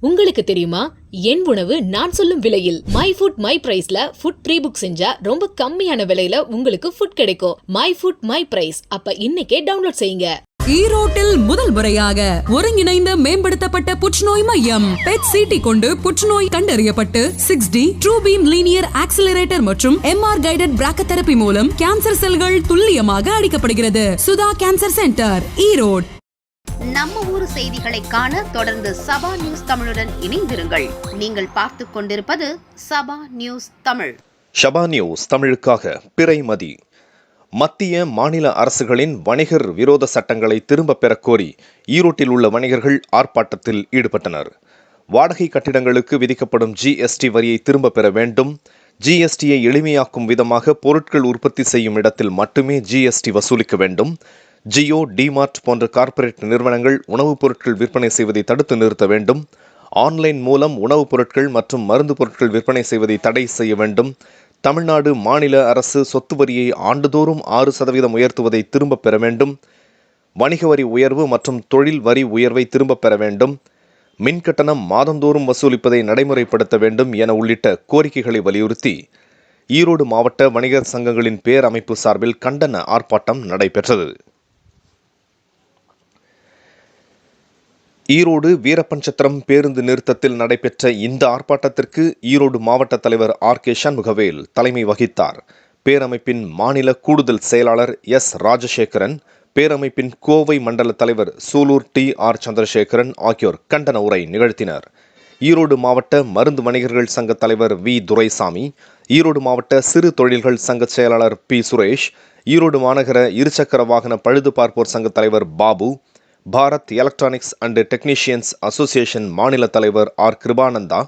உங்களுக்கு தெரியுமா? என் உணவு நான் சொல்லும் விலையில் மை ஃபுட் மை பிரைஸ்ல ஃபுட் ப்ரீ புக் செஞ்சா ரொம்ப கம்மியான விலையில உங்களுக்கு ஃபுட் கிடைக்கும். மை ஃபுட் மை பிரைஸ் அப்ப இன்னைக்கே டவுன்லோட் செய்யுங்க. ஈரோட்டில் முதல் முறையாக ஒருங்கிணைந்த மேம்படுத்தப்பட்ட புற்றுநோய் மையம் பெட் சிடி கொண்டு புற்றுநோய் கண்டறியப்பட்டு six D true beam linear accelerator மற்றும் எம்ஆர் கைடட் பிராக்கதெரபி மூலம் கேன்சர் செல்கள் துல்லியமாக அடிக்கப்படுகிறது. Sudha cancer centre Erode. நம்ம ஊர் செய்திகளை காண தொடர்ந்து சபா நியூஸ் தமிழுடன் இணைந்திருங்கள். நீங்கள் பார்த்து கொண்டிருப்பது சபா நியூஸ் தமிழ். சபா நியூஸ் தமிழுக்காக பிறைமதி. மத்திய மாநில அரசுகளின் வணிகர் விரோத சட்டங்களை திரும்பப் பெறக் கோரி ஈரோட்டில் உள்ள வணிகர்கள் ஆர்ப்பாட்டத்தில் ஈடுபட்டனர். வாடகை கட்டிடங்களுக்கு விதிக்கப்படும் ஜிஎஸ்டி வரியை திரும்பப் பெற வேண்டும். ஜிஎஸ்டியை எளிமையாக்கும் விதமாக பொருட்கள் உற்பத்தி செய்யும் இடத்தில் மட்டுமே ஜிஎஸ்டி வசூலிக்க வேண்டும். ஜியோ டிமார்ட் போன்ற கார்ப்பரேட் நிறுவனங்கள் உணவுப் பொருட்கள் விற்பனை செய்வதை தடுத்து நிறுத்த வேண்டும். ஆன்லைன் மூலம் உணவுப் பொருட்கள் மற்றும் மருந்து பொருட்கள் விற்பனை செய்வதை தடை செய்ய வேண்டும். தமிழ்நாடு மாநில அரசு சொத்து வரியை ஆண்டுதோறும் ஆறு சதவீதம் உயர்த்துவதை திரும்பப் பெற வேண்டும். வணிக வரி உயர்வு மற்றும் தொழில் வரி உயர்வை திரும்பப் பெற வேண்டும். மின் கட்டணம் மாதந்தோறும் வசூலிப்பதை நடைமுறைப்படுத்த வேண்டும் என உள்ளிட்ட கோரிக்கைகளை வலியுறுத்தி ஈரோடு மாவட்ட வணிகர் சங்கங்களின் பேரமைப்பு சார்பில் கண்டன ஆர்ப்பாட்டம் நடைபெற்றது. ஈரோடு வீரபஞ்சத்திரம் பேருந்து நிறுத்தத்தில் நடைபெற்ற இந்த ஆர்ப்பாட்டத்திற்கு ஈரோடு மாவட்ட தலைவர் ஆர் கே சண்முகவேல் தலைமை வகித்தார். பேரமைப்பின் மாநில கூடுதல் செயலாளர் எஸ் ராஜசேகரன் பேரமைப்பின் கோவை மண்டல தலைவர் சூலூர் டி ஆர் சந்திரசேகரன் ஆகியோர் கண்டன உரை நிகழ்த்தினர். ஈரோடு மாவட்ட மருந்து வணிகர்கள் சங்க தலைவர் வி துரைசாமி ஈரோடு மாவட்ட சிறு தொழில்கள் சங்க செயலாளர் பி சுரேஷ் ஈரோடு மாநகர இருசக்கர வாகன பழுது பார்ப்போர் சங்க தலைவர் Babu Bharat electronics and technicians association மாநில தலைவர் ஆர். கிருபானந்தா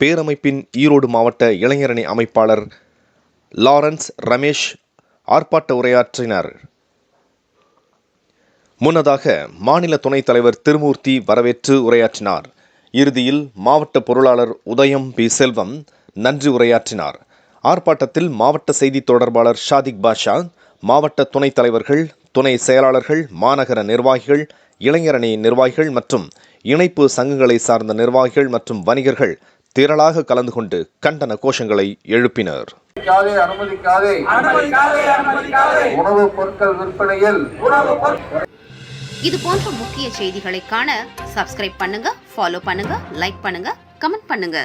பேரமைப்பின் ஈரோடு மாவட்ட இளைஞரணி அமைப்பாளர் லாரன்ஸ் ரமேஷ் ஆர்ப்பாட்ட உரையாற்றினார். முன்னதாக மாநில துணைத் தலைவர் திருமூர்த்தி வரவேற்று உரையாற்றினார். இறுதியில் மாவட்ட பொருளாளர் உதயம் பி. செல்வம் நன்றி உரையாற்றினார். ஆர்ப்பாட்டத்தில் மாவட்ட செய்தி தொடர்பாளர் ஷாதிக் பாஷா மாவட்ட துணைத் தலைவர்கள் துணை செயலாளர்கள் மாநகர நிர்வாகிகள் இளைஞரணி நிர்வாகிகள் மற்றும் இணைப்பு சங்கங்களை சார்ந்த நிர்வாகிகள் மற்றும் வணிகர்கள் திரளாக கலந்து கொண்டு கண்டன கோஷங்களை எழுப்பினர். உணவுப் பொருட்கள் விற்பனையில். இது போன்ற முக்கிய செய்திகளை காண சப்ஸ்கிரைப் பண்ணுங்க ஃபாலோ பண்ணுங்க லைக் பண்ணுங்க கமெண்ட் பண்ணுங்க.